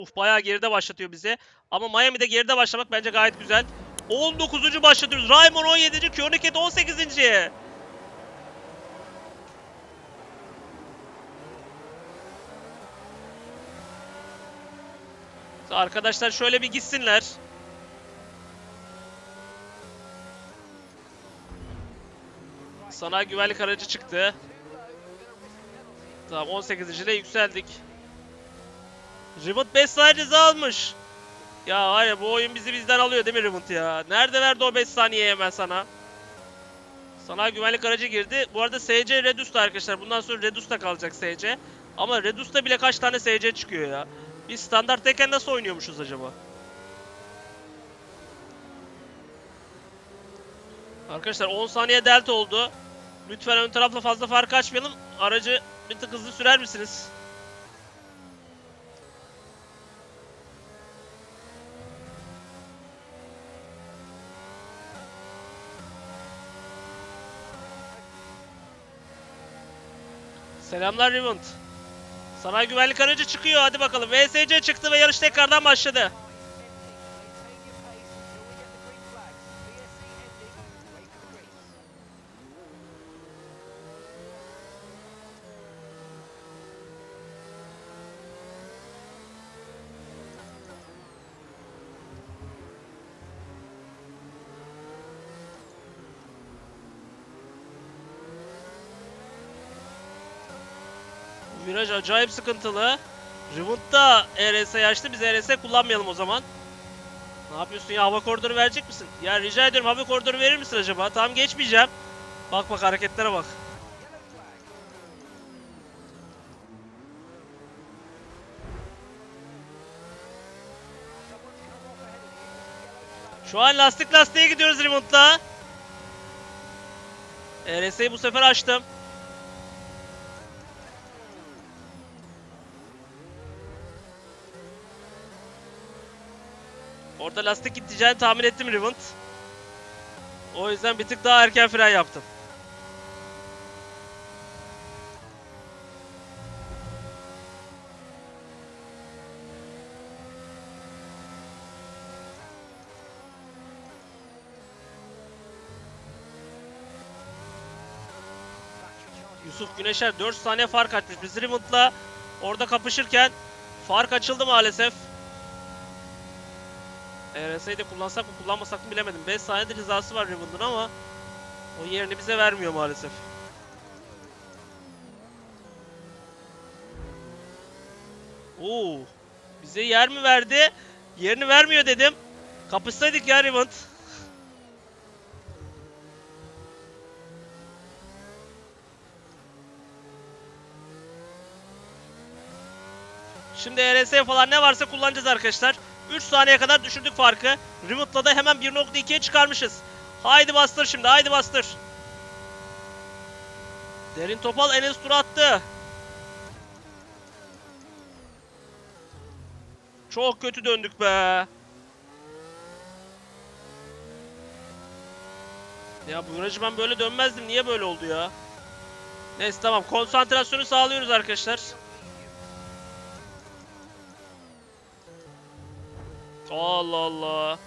Uf bayağı geride başlatıyor bizi. Ama Miami'de geride başlamak bence gayet güzel. 19. başlatıyoruz. Raymond 17. Körneket 18. Arkadaşlar şöyle bir gitsinler. Sanayi güvenlik aracı çıktı. Tamam 18. ile yükseldik. Rivet 5 saniye ceza almış. Ya ya bu oyun bizi bizden alıyor değil mi Rivet ya? Nerede verdi o 5 saniye hemen sana? Sanayi güvenlik aracı girdi. Bu arada SC Redus'ta arkadaşlar. Bundan sonra Redus'ta kalacak SC. Ama Redus'ta bile kaç tane SC çıkıyor ya? Biz standarttayken nasıl oynuyormuşuz acaba? Arkadaşlar 10 saniye delta oldu. Lütfen ön tarafla fazla fark açmayalım. Aracı bir tık hızlı sürer misiniz? Selamlar Rivant. Sanayi güvenlik aracı çıkıyor. Hadi bakalım. VSC çıktı ve yarış tekrardan başladı. Bu viraj acayip sıkıntılı. Rivant da ERS'yi açtı. Biz ERS kullanmayalım o zaman. Ne yapıyorsun ya? Hava koridoru verecek misin? Ya rica ediyorum hava koridoru verir misin acaba? Tamam geçmeyeceğim. Bak bak hareketlere bak. Şu an lastik lastiğe gidiyoruz Rivant'la. ERS'yi bu sefer açtım. Orada lastik gideceğini tahmin ettim Rivant. O yüzden bir tık daha erken fren yaptım. Yusuf Güneşer 4 saniye fark açmış. Biz Rivant'la orada kapışırken fark açıldı maalesef. ERS'yi de kullansak mı kullanmasak mı bilemedim. 5 saniyede cezası var Riven'ın ama o yerini bize vermiyor maalesef. Oo, bize yer mi verdi? Yerini vermiyor dedim. Kapışsaydık ya Riven. Şimdi ERS falan ne varsa kullanacağız arkadaşlar. 3 saniye kadar düşürdük farkı. Rivet'la da hemen 1.2'ye çıkarmışız. Haydi bastır şimdi haydi bastır. Derin Topal Enes tur attı. Çok kötü döndük be. Ya bu virajı ben böyle dönmezdim. Niye böyle oldu ya? Neyse tamam. Konsantrasyonu sağlıyoruz arkadaşlar. Allah Allah.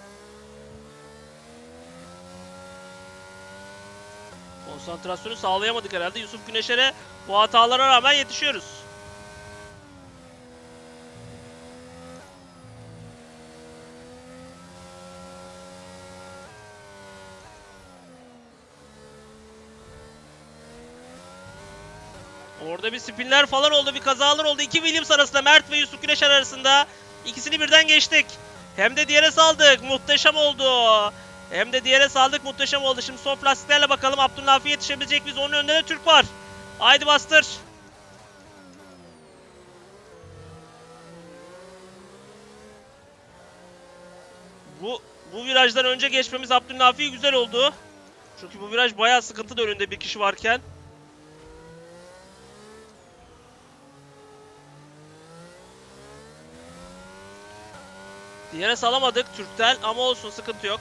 Konsantrasyonu sağlayamadık herhalde. Yusuf Güneşer'e bu hatalara rağmen yetişiyoruz. Orada bir spinler falan oldu, bir kazalar oldu. İki Williams arasında, Mert ve Yusuf Güneşer arasında. İkisini birden geçtik. Hem de diğere saldık. Muhteşem oldu. Hem de diğere saldık. Muhteşem oldu. Şimdi son lastiklerle bakalım Abdülnafi yetişebilecek miyiz? Onun önünde de Türk var. Haydi bastır. Bu bu virajdan önce geçmemiz Abdülnafi güzel oldu. Çünkü bu viraj bayağı sıkıntı da önünde bir kişi varken. Diğere salamadık Türk'ten ama olsun sıkıntı yok.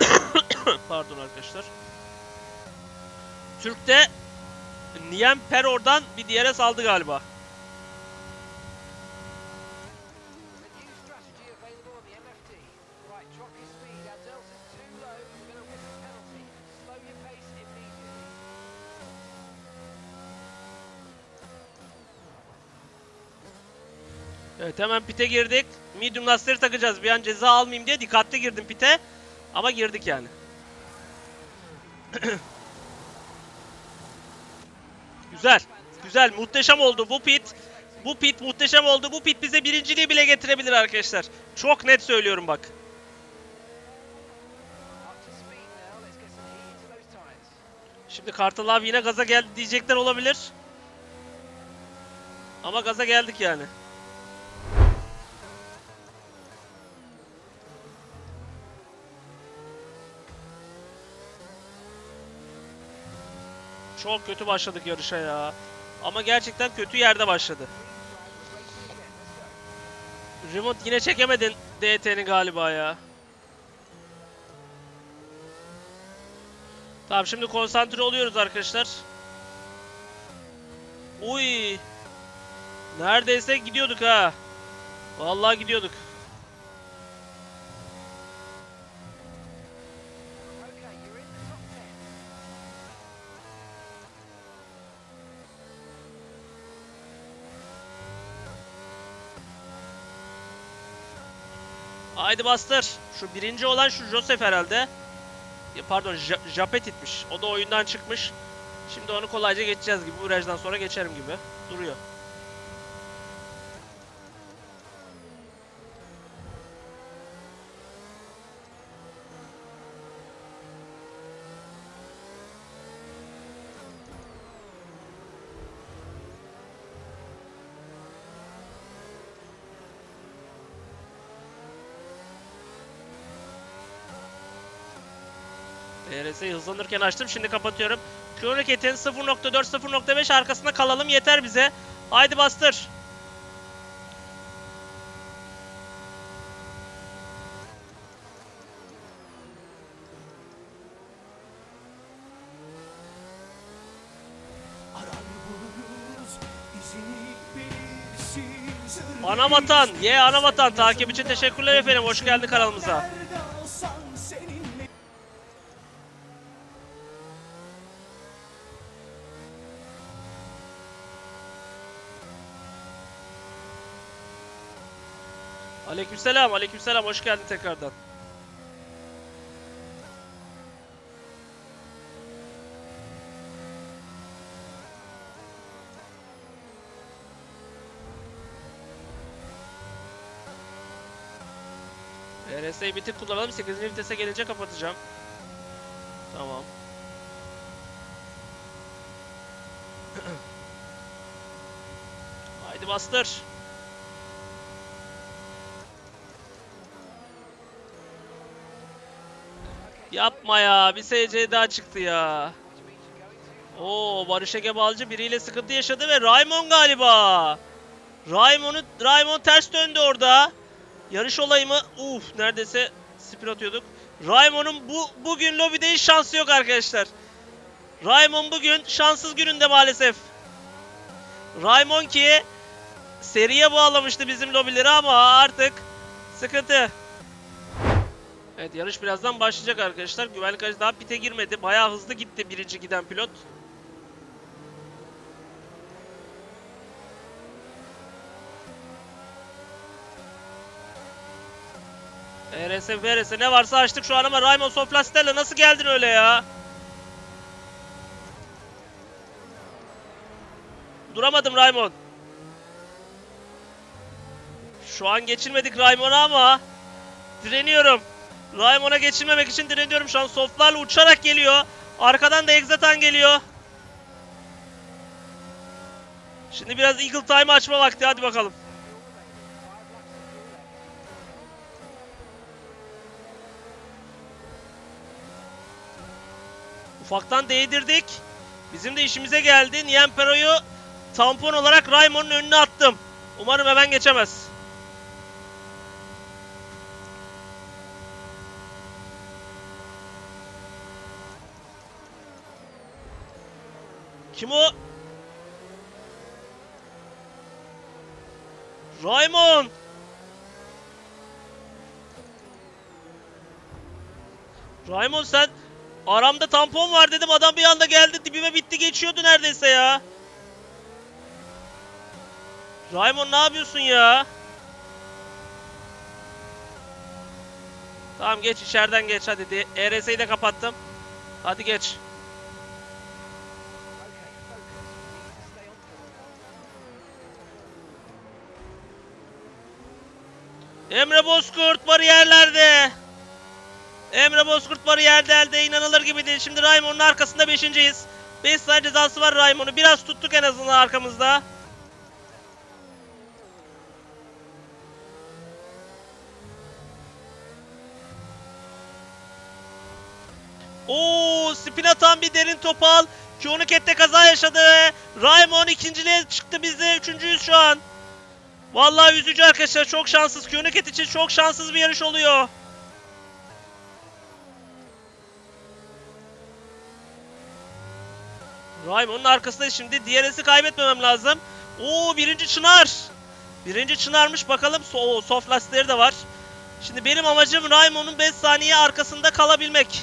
Pardon arkadaşlar. Türk'te Niem Peror'dan bir diğere saldı galiba. Evet hemen pite girdik. Medium lastikleri takacağız. Bir an ceza almayayım diye dikkatli girdim pite. Ama girdik yani. Güzel. Güzel. Muhteşem oldu bu pit. Bu pit muhteşem oldu. Bu pit bize birinciliği bile getirebilir arkadaşlar. Çok net söylüyorum bak. Şimdi Kartal abi yine gaza geldi diyecekler olabilir. Ama gaza geldik yani. Çok kötü başladık yarışa ya. Ama gerçekten kötü yerde başladı. Remote yine çekemedin DT'ni galiba ya. Tamam şimdi konsantre oluyoruz arkadaşlar. Uy. Neredeyse gidiyorduk ha. Vallahi gidiyorduk. Haydi bastır. Şu birinci olan şu Joseph herhalde. Ya pardon Ja- Japetit'miş. O da oyundan çıkmış. Şimdi onu kolayca geçeceğiz gibi. Bu virajdan sonra geçerim gibi. Duruyor. DRS'yi hızlanırken açtım. Şimdi kapatıyorum. Q hareketin 0.4 0.5 arkasında kalalım yeter bize. Haydi bastır. Anavatan, ye Anavatan takip için teşekkürler efendim. Hoş geldin kanalımıza. Aleykümselam, aleykümselam. Hoş geldin tekrardan. RS'yi bir tık kullanalım. 8. vitese gelince kapatacağım. Tamam. Haydi bastır. Yapma ya. Bir SC daha çıktı ya. Oo Barış Ege Balcı biriyle sıkıntı yaşadı ve Raymond galiba. Raymond'u Raymond ters döndü orada. Yarış olayı mı? Uf neredeyse spin atıyorduk. Raymond'un bu bugün lobide hiç şansı yok arkadaşlar. Raymond bugün şanssız gününde maalesef. Raymond ki seriye bağlamıştı bizim lobileri ama artık sıkıntı. Evet yarış birazdan başlayacak arkadaşlar. Güvenlik aracı daha pite girmedi. Bayağı hızlı gitti birinci giden pilot. RS, VRS ne varsa açtık şu an ama Raymond Soflaster'le nasıl geldin öyle ya? Duramadım Raymond. Şu an geçirmedik Raymond'u ama direniyorum. Raymond'a geçilmemek için direniyorum şu an. Softlarla uçarak geliyor. Arkadan da Exatan geliyor. Şimdi biraz Eagle Time açma vakti. Hadi bakalım. Ufaktan değdirdik. Bizim de işimize geldi. Niempero'yu tampon olarak Raymond'un önüne attım. Umarım hemen geçemez. Kim o? Raymond! Raymond sen aramda tampon var dedim adam bir anda geldi dibime bitti geçiyordu neredeyse ya. Raymond ne yapıyorsun ya? Tamam geç içeriden geç hadi. ERS'yi de kapattım. Hadi geç. Emre Bozkurt bariyerlerde. Emre Bozkurt bariyerde elde inanılır gibi değil. Şimdi Raymon'un arkasında 5.yiz. 5 saniye cezası var Raymon'u. Biraz tuttuk en azından arkamızda. Oo, spin atan bir derin topal. Kionuket'te kaza yaşadı Raymond ikinciliğe çıktı biz de üçüncüyüz şu an. Vallahi üzücü arkadaşlar çok şanssız. Kionuket için çok şanssız bir yarış oluyor. Raymond'un arkasındayız şimdi. DRS'i kaybetmemem lazım. Oo birinci Çınar. Birinci Çınar'mış bakalım. So soft lastikleri de var. Şimdi benim amacım Raymond'un 5 saniye arkasında kalabilmek.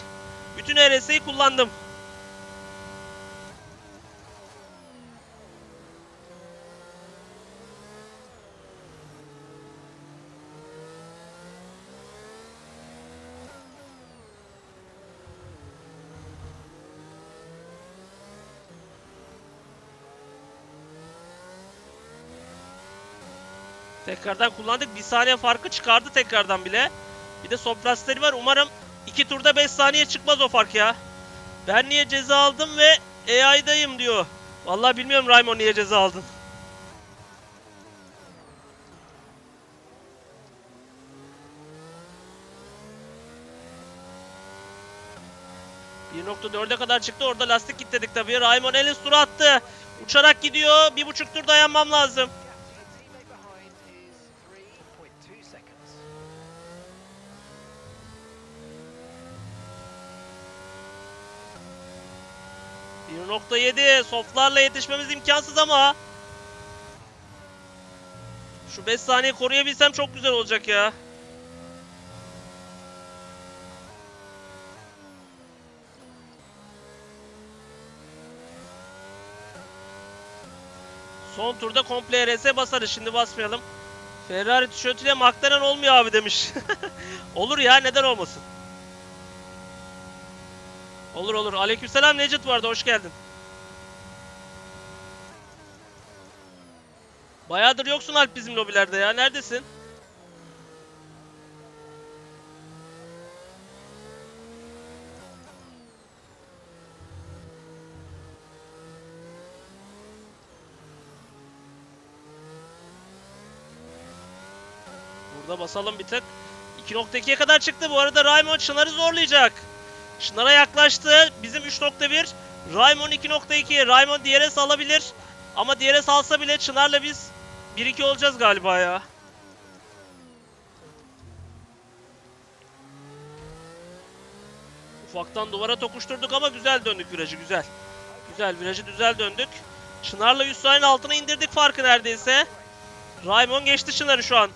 Bütün RS'yi kullandım. Tekrardan kullandık. Bir saniye farkı çıkardı tekrardan bile. Bir de soprasteri var. Umarım iki turda 5 saniye çıkmaz o fark ya. Ben niye ceza aldım ve AI'dayım diyor. Vallahi bilmiyorum Raymond niye ceza aldın. %1.4'e kadar çıktı. Orada lastik kilitledik tabii. Raymond Ellis turu attı. Uçarak gidiyor. Bir buçuk tur dayanmam lazım. %1.7 softlarla yetişmemiz imkansız ama. Şu 5 saniye koruyabilsem çok güzel olacak ya. Son turda komple RS basarız. Şimdi basmayalım. Ferrari tişörtüyle McLaren olmuyor abi demiş. Olur ya neden olmasın. Olur olur. Aleykümselam Necdet vardı. Hoş geldin. Bayağıdır yoksun Alp bizim lobilerde ya. Neredesin? Burada basalım bir tık. 2.2'ye kadar çıktı. Bu arada Raymond Çınar'ı zorlayacak. Çınar'a yaklaştı. Bizim 3.1. Raymond 2.2. Raymond DRS alabilir. Ama DRS alsa bile Çınar'la biz 1-2 olacağız galiba ya. Ufaktan duvara tokuşturduk ama güzel döndük virajı güzel. Güzel virajı güzel döndük. Çınar'la 100 saniyenin altına indirdik farkı neredeyse. Raymond geçti Çınar'ı şu an.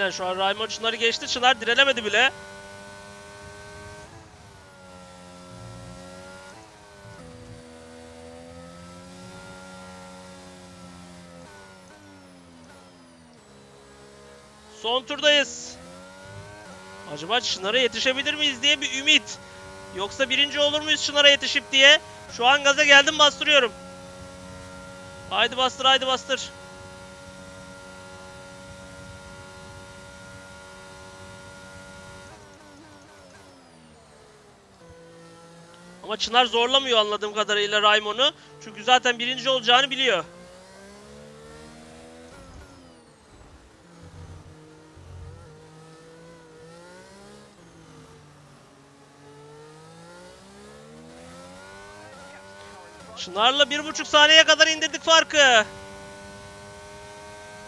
Aynen şu an Raymond Çınar'ı geçti. Çınar direnemedi bile. Son turdayız. Acaba Çınar'a yetişebilir miyiz diye bir ümit. Yoksa birinci olur muyuz Çınar'a yetişip diye. Şu an gaza geldim bastırıyorum. Haydi bastır haydi bastır. Ama Çınar zorlamıyor anladığım kadarıyla Raymon'u. Çünkü zaten birinci olacağını biliyor. Çınar'la bir buçuk saniyeye kadar indirdik farkı.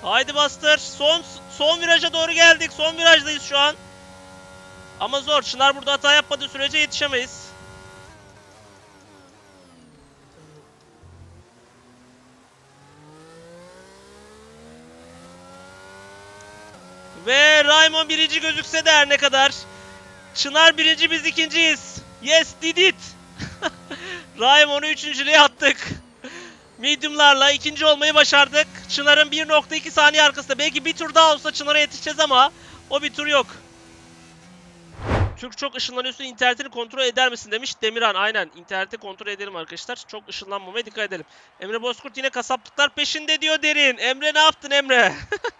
Haydi bastır. Son son viraja doğru geldik. Son virajdayız şu an. Ama zor. Çınar burada hata yapmadığı sürece yetişemeyiz. Ve Raymond birinci gözükse de her ne kadar. Çınar birinci biz ikinciyiz. Yes did it. Raymond'u üçüncülüğe attık. Medium'larla ikinci olmayı başardık. Çınar'ın 1.2 saniye arkasında. Belki bir tur daha olsa Çınar'a yetişeceğiz ama o bir tur yok. Türk çok ışınlanıyorsun internetini kontrol eder misin demiş Demirhan. Aynen interneti kontrol edelim arkadaşlar. Çok ışınlanmamaya dikkat edelim. Emre Bozkurt yine kasaplıklar peşinde diyor Derin. Emre ne yaptın Emre?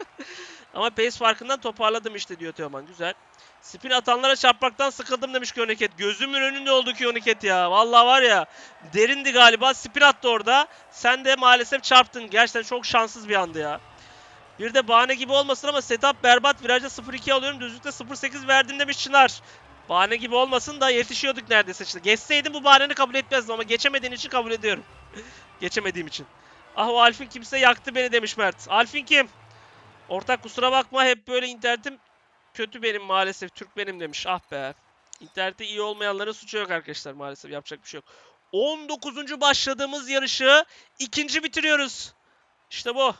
ama pace farkından toparladım işte diyor Teoman. Güzel. Spin atanlara çarpmaktan sıkıldım demiş Kiyoniket. Gözümün önünde oldu Kiyoniket ya. Vallahi var ya derindi galiba. Spin attı orada. Sen de maalesef çarptın. Gerçekten çok şanssız bir andı ya. Bir de bahane gibi olmasın ama setup berbat. Virajda 0.2 alıyorum. Düzlükte 0.8 verdim demiş Çınar. Bahane gibi olmasın da yetişiyorduk neredeyse işte. Geçseydim bu bahaneni kabul etmezdim ama geçemediğin için kabul ediyorum. Geçemediğim için. Ah o Alfin kimse yaktı beni demiş Mert. Alfin kim? Ortak kusura bakma hep böyle internetim kötü benim maalesef. Türk benim demiş. Ah be. İnternette iyi olmayanların suçu yok arkadaşlar maalesef. Yapacak bir şey yok. 19. başladığımız yarışı ikinci bitiriyoruz. İşte bu.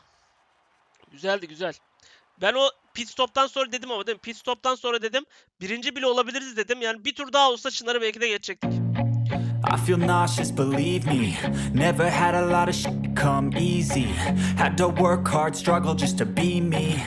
Güzeldi güzel. Ben o pit stop'tan sonra dedim ama değil mi? Pit stop'tan sonra dedim. Birinci bile olabiliriz dedim. Yani bir tur daha olsa Çınar'ı belki de geçecektik. I feel nauseous, believe me. Never had a lot of shit come easy. Had to work hard, struggle just to be me.